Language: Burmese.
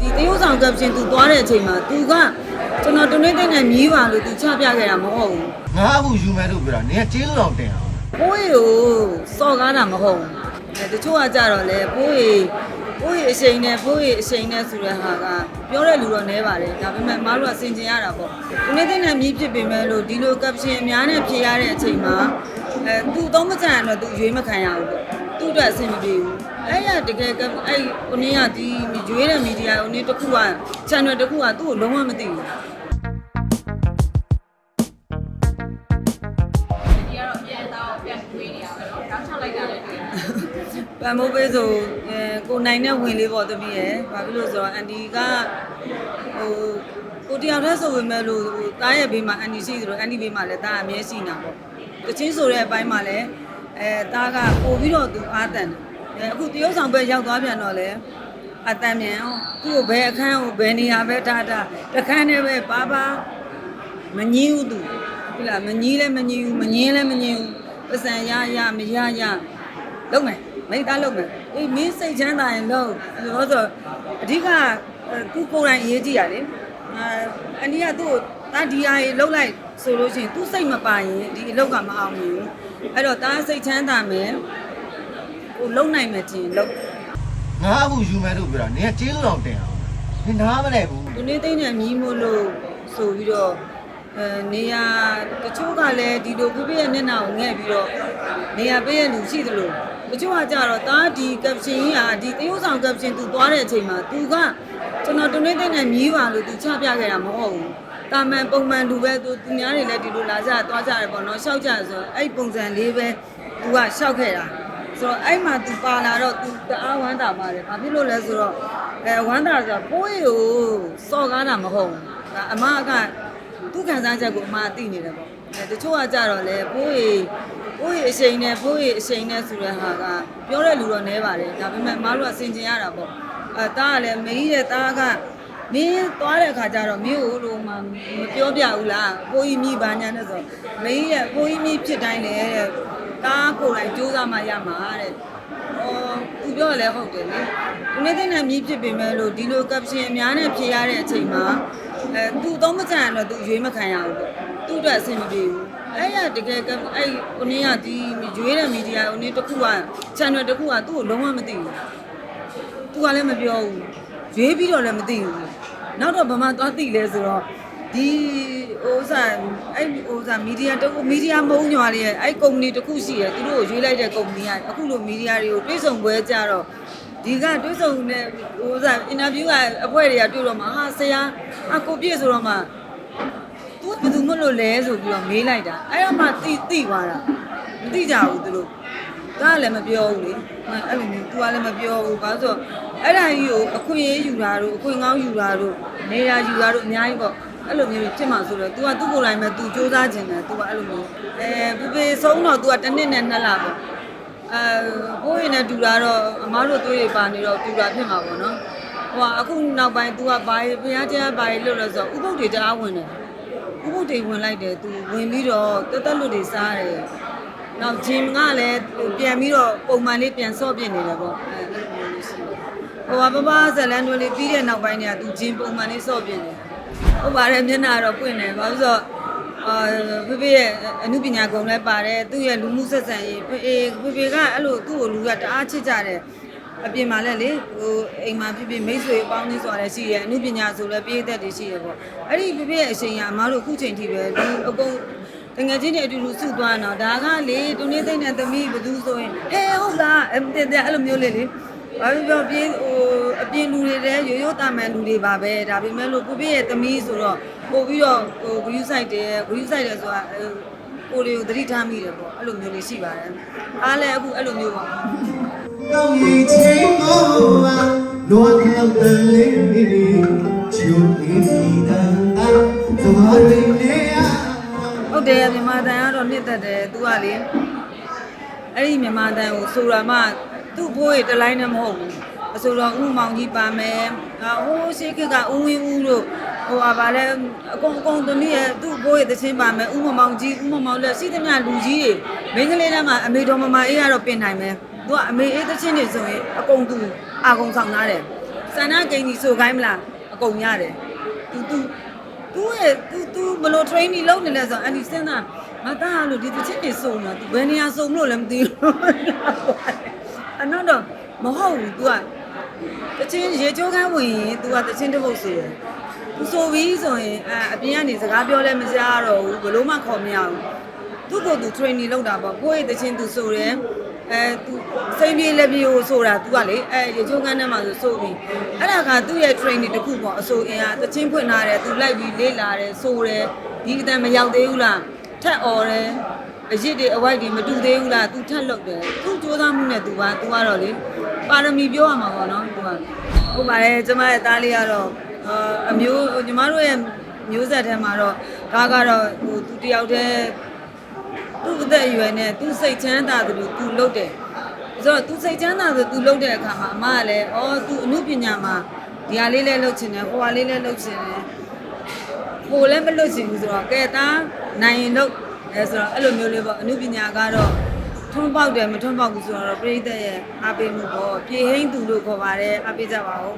ဒီတရုတ်ဆောင်ကပ်ရှင်သူသွားတဲ့အချိန်မှာသူကကျွန်တော်တွနေတဲ့နဲ့မြည်ပါလို့သူချပြခဲ့တာမဟုတ်ဘူးငါအခုယူမယ်လို့ပြောတာနင်ကကျေးဇူးတော်တင်အောင်ပိုးရီကိုစော်ကားတာမဟုတ်ဘူးအဲတချို့ကကြတော့လေပိုးရီပိုးရီအချိန်နဲ့ပိုးရီအချိန်နဲ့ဆိုတဲ့ဟာကပြောတဲ့လူတော့နဲပါတယ်ဒါပေမဲ့မအားလို့ကစင်ကျင်ရတာပေါ့တွနေတဲ့နဲ့မြည်ဖြစ်ပေမဲ့လို့ဒီလိုကပ်ရှင်အများနဲ့ဖြေရတဲ့အချိန်မှာအဲသူတော့မကြံတော့သူရွေးမခံရဘူးပေါ့ သူ့အတွက်အဆင်မပြေဘူးအဲ့ရတကယ်ကအဲ့ကိုနည်းကဒီရွေးတဲ့မီဒီယာကိုနည်းတစ်ခုက channel တစ်ခုကသူ့ကိုလုံးဝမသိဘူးဒီကတော့အပြန်သားကိုပြန်ကွေးနေရပါတော့တောင်းချလိုက်တာလည်းတွေ့တယ်ပန်မိုးပေးဆိုအဲကိုနိုင်တဲ့ဝင်လေးပေါ့တမီးရယ်ဘာဖြစ်လို့ဆိုတော့အန်ဒီကဟိုကိုတယောက်တည်းဆိုပေမဲ့လို့ဟိုတားရဲ့ဘေးမှာအန်ဒီရှိသလိုအန်ဒီဘေးမှာလည်းတားအမြဲရှိနေတာပေါ့တချင်းဆိုတဲ့အပိုင်းမှာလည်း အဲတားကပို့ပြီးတော့သူအားတန်တယ်အဲအခုတရုတ်ဆောင်ဘက်ရောက်သွားပြန်တော့လေအတန်မြန်အောင်သူ့ကိုဘယ်အခန်းကိုဘယ်နေရာပဲထားထားတခန်းနဲ့ပဲပါပါမငင်းဘူးသူဟိလားမငင်းလည်းမငင်းဘူးမငင်းလည်းမငင်းဘူးပစံရရမရရလုံးမယ်မိသားလုံးမယ်အေးမင်းစိတ်ချမ်းသာရင်လုံးလို့ဆိုအဓိကသူကိုယ်တိုင်အရေးကြီးရလေအာအနီးကသူ့ကို တာဒီယာရေလုံးလိုက်ဆိုလို့ရှိရင်သူစိတ်မပါရင်ဒီအလောက်ကမအောင်ဘူးအဲ့တော့တာစိတ်ချမ်းသာမယ်ကိုလုံးနိုင်မယ်တင်လုံးငါအခုယူမယ်လို့ပြောတာနင်ကကျေးဇူးတော်တင်အောင်နင်နားမလဲဘူးသူနေသိမ့်နဲ့မြည်မို့လို့ဆိုပြီးတော့အဲနေရာတချို့ကလည်းဒီလိုပြပြရဲ့မျက်နှာကိုငဲ့ပြီးတော့နေရာပေးရလူရှိသလိုတချို့ကကြတော့တာဒီကပ်ရှင်ကြီးဟာဒီတရုတ်ဆောင်ကပ်ရှင်သူသွားတဲ့အချိန်မှာသူကကျွန်တော်တွနေသိမ့်နဲ့မြည်ပါလို့သူချပြခဲ့တာမဟုတ်ဘူး တာမန်ပုံမှန်လူပဲသူသူများတွေလည်းဒီလိုလာကြသွားကြတယ်ပေါ့နော်ရှောက်ကြဆိုတော့အဲ့ပုံစံလေးပဲသူကရှောက်ခဲ့တာဆိုတော့အဲ့မှာသူပါလာတော့သူတအားဝမ်းသာပါတယ်။ဘာဖြစ်လို့လဲဆိုတော့အဲဝမ်းသာဆိုတော့ပိုးရီကိုစော်ကားတာမဟုတ်ဘူး။ဒါအမကသူ့ခံစားချက်ကိုအမသိနေတယ်ပေါ့။အဲတချို့ကကြတော့လေပိုးရီပိုးရီအချိန်နဲ့ပိုးရီအချိန်နဲ့ဆိုတဲ့ဟာကပြောတဲ့လူတော့နဲပါတယ်။ဒါပေမဲ့အမတို့ကစင်ကျင်ရတာပေါ့။အဲတားကလည်းမကြီးတဲ့တားက မင်းသွားတဲ့အခါကျတော့မင်းကိုလို့မှမပြောပြဘူးလား။ပိုးရီမိပါညာနဲ့ဆိုမင်းရဲ့ပိုးရီမိဖြစ်တိုင်းလေတဲ့။ကားကိုယ်တိုင်စူးစမ်းမှရမှာတဲ့။အော်သူပြောရလဲဟုတ်တယ်လေ။ဒီနေ့တဲ့နဲ့မြည်ဖြစ်ပေမဲ့လို့ဒီလိုကပ်ရှင်အများနဲ့ဖြေရတဲ့အချိန်မှာအဲသူတော့မကြံတော့သူရွေးမခံရဘူးပေါ့။သူ့အတွက်အဆင်မပြေဘူး။အဲ့ရတကယ်ကအဲ့ကိုနည်းကဒီရွေးတဲ့မီဒီယာကိုနည်းတစ်ခုက channel တစ်ခုကသူ့ကိုလုံးဝမသိဘူး။ तू ကလည်းမပြောဘူး။ ရွေးပြီးတော့လည်းမသိဘူး။နောက်တော့ဗမာသွားသိလဲဆိုတော့ဒီဟိုဥစားအဲ့ဟိုဥစားမီဒီယာတခုမီဒီယာမုံညွာလေးရဲ့အဲ့ကုမ္ပဏီတစ်ခုရှိရသူတို့ကိုရွေးလိုက်တဲ့ကုမ္ပဏီကအခုလိုမီဒီယာတွေကိုတွေးဆုံပွဲကြတော့ဒီကတွေးဆုံတဲ့ဟိုဥစားအင်တာဗျူးကအဖွဲတွေကတွေ့တော့မှဟာဆရာအကိုပြည့်ဆိုတော့မှသူဘယ်သူမလို့လဲဆိုပြီးတော့မေးလိုက်တာအဲ့တော့မှတိတိသွားတာမတိကြဘူးသူတို့ ဒါကလည်းမပြောဘူးလေအဲ့လိုမျိုး तू ကလည်းမပြောဘူးဘာလို့ဆိုအဲ့ဒါကြီးကိုအခွင့်အရေးယူတာတို့အခွင့်ကောင်းယူတာတို့နေရာယူတာတို့အများကြီးပေါ့အဲ့လိုမျိုးဖြစ်မှာဆိုတော့ तू ကသူ့ကိုယ်တိုင်ပဲ तू စူးစမ်းခြင်းတယ် तू ကအဲ့လိုမျိုးအဲပြပေဆုံးတော့ तू ကတစ်နှစ်နဲ့နှစ်လပေါ့အဲဘိုးရင်နဲ့တူတာတော့အမားတို့သွေးတွေပါနေတော့တူတာဖြစ်မှာပေါ့နော်ဟိုကအခုနောက်ပိုင်း तू ကဘာဘုရားတရားဘာလို့လဲဆိုတော့ဥပုပ်တွေတအားဝင်တယ် ဥပုပ်တွေဝင်လိုက်တယ်သူဝင်ပြီးတော့တက်တက်လွတ်တွေစားတယ်။ နောက်ဂျင်ကလည်းပြန်ပြီးတော့ပုံမှန်လေးပြန်ဆော့ပြစ်နေတယ်ပေါ့အဲအဲ့လိုမျိုးလေးရှိတယ်။ဟိုကပပဇလန်တို့လေးပြီးတဲ့နောက်ပိုင်းကျသူဂျင်ပုံမှန်လေးဆော့ပြစ်နေတယ်။ဟုတ်ပါတယ်မျက်နှာတော့ပွင့်တယ်ဘာလို့ဆိုတော့အာဖေဖေရဲ့အမှုပညာကုံလည်းပါတယ်သူ့ရဲ့လူမှုဆက်ဆံရေးဖေဖေဖေကအဲ့လိုသူ့ကိုလူကတအားချစ်ကြတယ်အပြင်မှာလည်းလေဟိုအိမ်မှာဖြစ်ဖြစ်မိတ်ဆွေအပေါင်းကြီးဆိုတာလည်းရှိတယ်အမှုပညာဆိုလည်းပြည့်သက်တွေရှိတယ်ပေါ့အဲ့ဒီဖေဖေရဲ့အချိန်ကအမားတို့အခုချိန်ထိပဲဒီအကုန် တငယ်ချင်းတွေအတူတူစုသွားတော့ဒါကလေတူနေသိမ့်တဲ့သမီးဘသူဆိုရင်ဟဲဟုတ်လားအဲ့အဲ့လိုမျိုးလေးလေဘာဖြစ်ပြောပြေးဟိုအပြင်လူတွေလည်းရိုးရိုးတာမန်လူတွေပါပဲဒါပေမဲ့လို့ဖေဖေရဲ့သမီးဆိုတော့ပို့ပြီးတော့ဟို view site တယ် view site တယ်ဆိုတာကိုလေးကိုသတိထားမိတယ်ပေါ့အဲ့လိုမျိုးလေးရှိပါတယ်အားလည်းအခုအဲ့လိုမျိုးပါကောင်းရီချင်းမောပါလောကလောက်တလေးလေးချူလေးတာ ဟုတ်တယ်မြန်မာတန်ကတော့နှစ်သက်တယ်သူကလေအဲ့ဒီမြန်မာတန်ကိုဆိုတာမှသူ့ဘိုးရေတလိုင်းနဲ့မဟုတ်ဘူးအဆိုတော့ဥမောင်ကြီးပါမယ်ဟာဟိုးရှိခကဥဝင်းဦးတို့ဟိုဟာဗာလဲအကုန်အကုန်သမီးရဲ့သူ့ဘိုးရေတချင်းပါမယ်ဥမမောင်ကြီးဥမမောင်လက်ရှိသမျှလူကြီးတွေမိန်းကလေးတွေမှာအမေတော်မမအေးကတော့ပြင်နိုင်မယ်သူကအမေအေးတချင်းတွေဆိုရင်အကုန်သူအာကုန်ဆောင်သားတယ်စန္ဒကိန်းကြီးဆိုခိုင်းမလားအကုန်ရတယ် तू तू तू ရဲ့ तू तू ဘလို့ training လုပ်နေလဲဆိုတော့အဲ့ဒီစဉ်းစားငါသားလို့ဒီတစ်ချက်တွေစုံတော့ तू ဘယ်နေရာစုံလို့လည်းမသိဘူးအနောက်တော့မဟုတ်ဘူး तू ကတချင်းရေချိုးခန်းဝင်ရင် तू ကတချင်းတစ်ပုတ်ဆိုရယ် तू ဆိုပြီးဆိုရင်အအပြင်ကနေစကားပြောလဲမကြားတော့ဘူးဘလို့မှခေါ်မရဘူးသူ့ကိုယ်သူ training လုပ်တာပေါ့ကိုယ့်ရဲ့တချင်း तू ဆိုတယ် အဲသူစိတ်ပြေလက်ပြေကိုဆိုတာသူကလေအဲရေချိုးခန်းထဲမှာဆိုဆိုပြီးအဲ့ဒါကသူ့ရဲ့ training တစ်ခုပေါ့အဆိုအင်အားတချင်းဖွင့်လာတယ်သူလိုက်ပြီးလေးလာတယ်ဆိုတယ်ဒီအတန်မရောက်သေးဘူးလားထက်អော်တယ်အရစ်တွေအဝိုက်တွေမတူသေးဘူးလားသူထက်လောက်တယ်သူစူးစမ်းမှုနဲ့သူကသူကတော့လေပါရမီပြောရမှာပေါ့နော်သူကဟုတ်ပါတယ်ကျမရဲ့သားလေးကတော့အမျိုးညီမတို့ရဲ့မျိုးဆက်ထဲမှာတော့ဒါကတော့ဟိုသူတယောက်တည်း သူ့အသက်အရွယ်နဲ့သူစိတ်ချမ်းသာတယ်လို့သူလုပ်တယ်ဆိုတော့သူစိတ်ချမ်းသာဆိုသူလုပ်တဲ့အခါမှာအမကလည်းအော်သူအမှုပညာမှာဒီဟာလေးလည်းလုပ်ချင်တယ်ဟိုဟာလေးလည်းလုပ်ချင်တယ်ဟိုလည်းမလုပ်ချင်ဘူးဆိုတော့ကဲသားနိုင်ရင်လုပ်အဲဆိုတော့အဲ့လိုမျိုးလေးပေါ့အမှုပညာကတော့ထွန်းပေါက်တယ်မထွန်းပေါက်ဘူးဆိုတော့ပြိဿရဲ့အားပေးမှုပေါ့ပြေဟိန်းသူလို့ခေါ်ပါတယ်အားပေးကြပါဦး